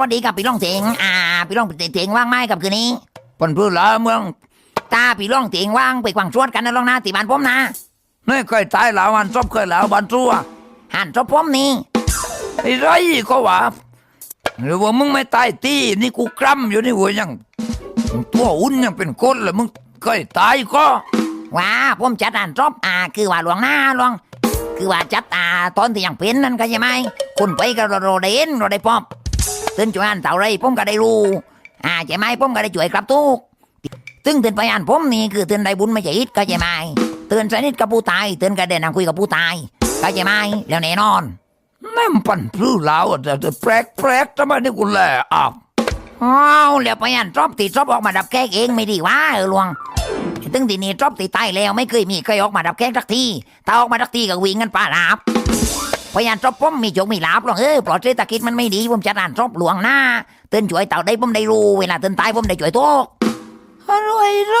วัสดีกับพี่ร่องเสียงอ่าพี่ร่องเสียงว่างไหมกับคืนนี้ปนพื้นละเมืองตาพี่ร่องเสียงว่างไปกวางชวดกันนะลองหนะติบ้านผมนะนี่เคยตายแล้ววันซบเคยแล้วบันซัวหันจบผมนี่ไอ้ไรก็ว่าหรือว่ามึงไม่ตายตีนี่กูกล้ำอยู่นี่เว้ยยังตัวอุ่นยังเป็นคนเลยมึงเคยตายก็ว้าผมจัดหันจบอ่า คือว่าหลวงหน้าหลวง คือว่าจัดอ่าตอนที่ยังเป็นนั่นก็ใช่ไหมคุณไปก็เราได้เห็นเราได้พบ ตื่นช่วยอ่านเต่าไรผมก็ได้รู้อ่าใช่ไหมผมก็ได้ช่วยกลับทุกตึงเตื่นไปอ่านผมนี่คือตื่นได้บุญไม่ใช่อิดก็ใช่ไหมเตื่นสนิทกับผู้ตายเตื่นก็เดินนั่งคุยกับผู้ตายก็ใช่ไหมแล้วแน่นอนแม่ปั่นพลื้แล้วอะแต่แต่แปลกแปลกทำไมนี่กูแหละอ้าวอ้าวแล้วไปอ่านจอบติดจอบออกมาดับแก้เองไม่ดีวะเออหลวงตึงทีนี้จอบติดตายแล้วไม่เคยมีใครออกมาดับแก้สักทีถ้าออกมาสักทีก็วิ่งกันป่าลาบ พยานจบผมมีโจกมีลาบหรอกเออปลอดเศรษฐกิจมันไม่ดีผมจะอ่านจบหลวงหน้าเตือนช่วยเต่าได้ผมได้รู้เวลาเตือนตายผมได้ช่วยตัวอะไรไร